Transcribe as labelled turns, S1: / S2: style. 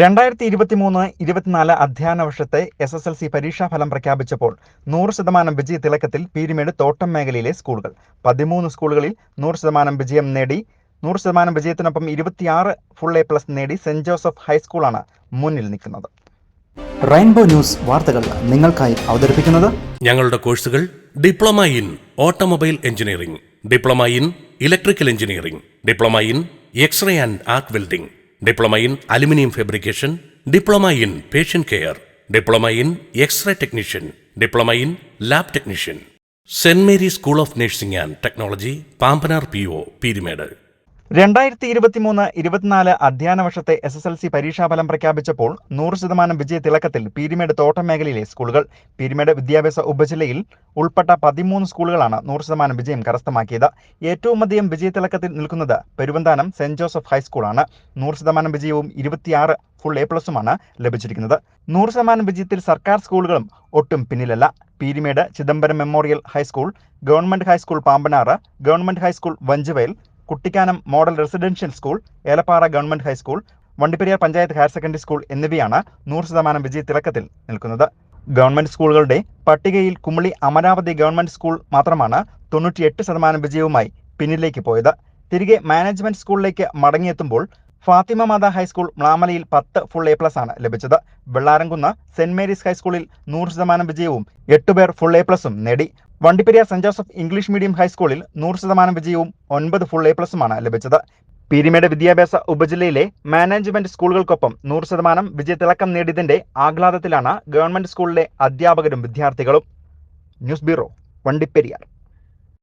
S1: രണ്ടായിരത്തി ഇരുപത്തി മൂന്ന് ഇരുപത്തിനാല് അധ്യയന വർഷത്തെ എസ് എസ് എൽ സി പരീക്ഷാഫലം പ്രഖ്യാപിച്ചപ്പോൾ നൂറ് ശതമാനം വിജയ തിളക്കത്തിൽ പീരുമേട് തോട്ടം മേഖലയിലെ സ്കൂളുകൾ. പതിമൂന്ന് സ്കൂളുകളിൽ നൂറ് ശതമാനം വിജയം നേടി നൂറ് ശതമാനം വിജയത്തിനൊപ്പം ഇരുപത്തിയാറ് ഫുൾ എ പ്ലസ് നേടി സെന്റ് ജോസഫ് ഹൈസ്കൂളാണ് മുന്നിൽ നിൽക്കുന്നത്.
S2: റെയിൻബോ ന്യൂസ് വാർത്തകൾ നിങ്ങൾക്കായി അവതരിപ്പിക്കുന്നത്
S3: ഞങ്ങളുടെ കോഴ്സുകൾ diploma in automobile engineering diploma in electrical engineering diploma in x-ray and arc welding. Diploma in aluminium fabrication diploma in patient care diploma in x-ray technician diploma in lab technician Saint Mary school of nursing and technology Pampanar P O Peermade
S1: രണ്ടായിരത്തി ഇരുപത്തിമൂന്ന് ഇരുപത്തിനാല് അധ്യയന വർഷത്തെ S S L C പരീക്ഷാഫലം പ്രഖ്യാപിച്ചപ്പോൾ നൂറ് ശതമാനം വിജയ തിളക്കത്തിൽ പീരുമേട് തോട്ടം മേഖലയിലെ സ്കൂളുകൾ. പീരിമേട് വിദ്യാഭ്യാസ ഉപജില്ലയിൽ ഉൾപ്പെട്ട പതിമൂന്ന് സ്കൂളുകളാണ് നൂറ് ശതമാനം വിജയം കരസ്ഥമാക്കിയത്. ഏറ്റവും അധികം വിജയത്തിളക്കത്തിൽ നിൽക്കുന്നത് പെരുവന്താനം സെന്റ് ജോസഫ് ഹൈസ്കൂളാണ്. നൂറ് ശതമാനം വിജയവും ഇരുപത്തിയാറ് ഫുൾ എ പ്ലസുമാണ് ലഭിച്ചിരിക്കുന്നത്. നൂറ് ശതമാനം വിജയത്തിൽ സർക്കാർ സ്കൂളുകളും ഒട്ടും പിന്നിലല്ല. Peermade Chidambaram memorial high school government high school Pampanar government high school Vanchuvayal Kuttikkanam model residential school Elappara government high school Vandiperiyar panchayat higher secondary school എന്നിവയാണ് നൂറ് ശതമാനം വിജയ തിളക്കത്തിൽ നിൽക്കുന്നത്. ഗവൺമെന്റ് സ്കൂളുകളുടെ പട്ടികയിൽ കുമളി അമരാവതി ഗവൺമെന്റ് സ്കൂൾ മാത്രമാണ് തൊണ്ണൂറ്റിയെട്ട് ശതമാനം വിജയവുമായി പിന്നിലേക്ക് പോയത്. തിരികെ മാനേജ്മെന്റ് സ്കൂളിലേക്ക് മടങ്ങിയെത്തുമ്പോൾ ഫാത്തിമ മാത ഹൈസ്കൂൾ മ്ലാമലയിൽ പത്ത് ഫുൾ എ പ്ലസ് ആണ് ലഭിച്ചത്. വെള്ളാരംകുന്ന് സെന്റ് മേരീസ് ഹൈസ്കൂളിൽ നൂറ് ശതമാനം വിജയവും എട്ടുപേർ ഫുൾ എ പ്ലസും നേടി. Vandiperiyar Saint Joseph English medium ഹൈസ്കൂളിൽ നൂറ് ശതമാനം വിജയവും ഒൻപത് ഫുൾ എ പ്ലസുമാണ് ലഭിച്ചത്. പീരിമേട് വിദ്യാഭ്യാസ ഉപജില്ലയിലെ മാനേജ്മെന്റ് സ്കൂളുകൾക്കൊപ്പം നൂറ് ശതമാനം വിജയത്തിളക്കം നേടിയതിന്റെ ആഹ്ലാദത്തിലാണ് ഗവൺമെന്റ് സ്കൂളിലെ അധ്യാപകരും വിദ്യാർത്ഥികളും. News bureau Vandiperiyar.